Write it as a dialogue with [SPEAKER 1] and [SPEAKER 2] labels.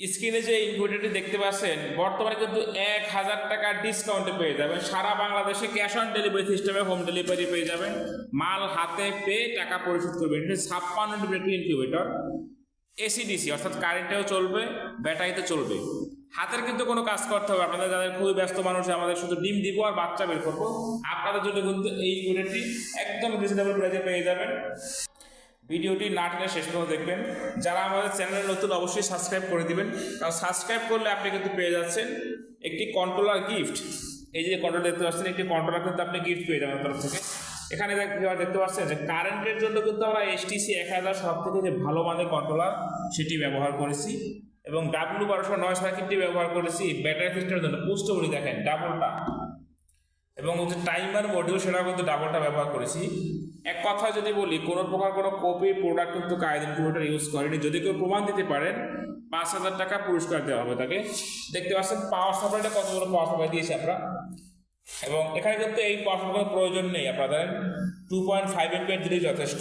[SPEAKER 1] স্ক্রিনে যে ইনভার্টারটি দেখতে পাচ্ছেন, বর্তমানে কিন্তু এক হাজার টাকা ডিসকাউন্টে পেয়ে যাবেন। সারা বাংলাদেশে ক্যাশ অন ডেলিভারি সিস্টেমে হোম ডেলিভারি পেয়ে যাবেন। মাল হাতে পেয়ে টাকা পরিশোধ করবেন। এটা ছাপ্পান্ন ডিগ্রি ইনকিউবেটর এসিডিসি অর্থাৎ কারেন্টেও চলবে ব্যাটারিতে চলবে। হাতের কিন্তু কোনো কাজ করতে হবে। আপনাদের যাদের খুবই ব্যস্ত মানুষ, আমাদের শুধু ডিম দিব আর বাচ্চা বের করব। আপনাদের জন্য কিন্তু এই ইনকিউবেটরটি একদম রিজনেবল প্রাইসে পেয়ে যাবেন। ভিডিওটি না টেনে শেষ পর্যন্ত দেখবেন। যারা আমাদের চ্যানেলে নতুন, অবশ্যই সাবস্ক্রাইব করে দিবেন। কারণ সাবস্ক্রাইব করলে আপনি কিন্তু পেয়ে যাচ্ছেন একটি কন্ট্রোলার গিফট এই যে কন্ট্রোল দেখতে পাচ্ছেন, একটি কন্ট্রোলার কিন্তু আপনি গিফট পেয়ে যাবেন তরফ থেকে। এখানে দেখ- দেখতে পাচ্ছেন যে কারেন্টের জন্য কিন্তু আমরা এসটিসি এক হাজার সব থেকে যে ভালো মানের কন্ট্রোলার সেটি ব্যবহার করেছি। এবং ডাব্লু বারোশো নয় সার্কিটটি ব্যবহার করেছি ব্যাটারি সিস্টেমের জন্য। পুষ্টগুলি দেখেন ডাবলটা এবং যে টাইমার মডিউল সেটা কিন্তু ডাবলটা ব্যবহার করেছি। এক কথা যদি বলি, কোনো প্রকার কোনো কপি প্রোডাক্ট কিন্তু কায়দিন পুরোটা ইউজ করেনি। যদি কেউ প্রমাণ দিতে পারেন, পাঁচ হাজার টাকা পুরস্কার দেওয়া হবে তাকে। দেখতে পাচ্ছেন পাওয়ার সাপ্লাইটা কতগুলো পাওয়ার সাপ্লাই দিয়েছি আমরা এবং এখানে কিন্তু এই পাওয়ার সাপ্লাই প্রয়োজন নেই আপনাদের। টু পয়েন্ট ফাইভ এমপিয়ার দিলেই যথেষ্ট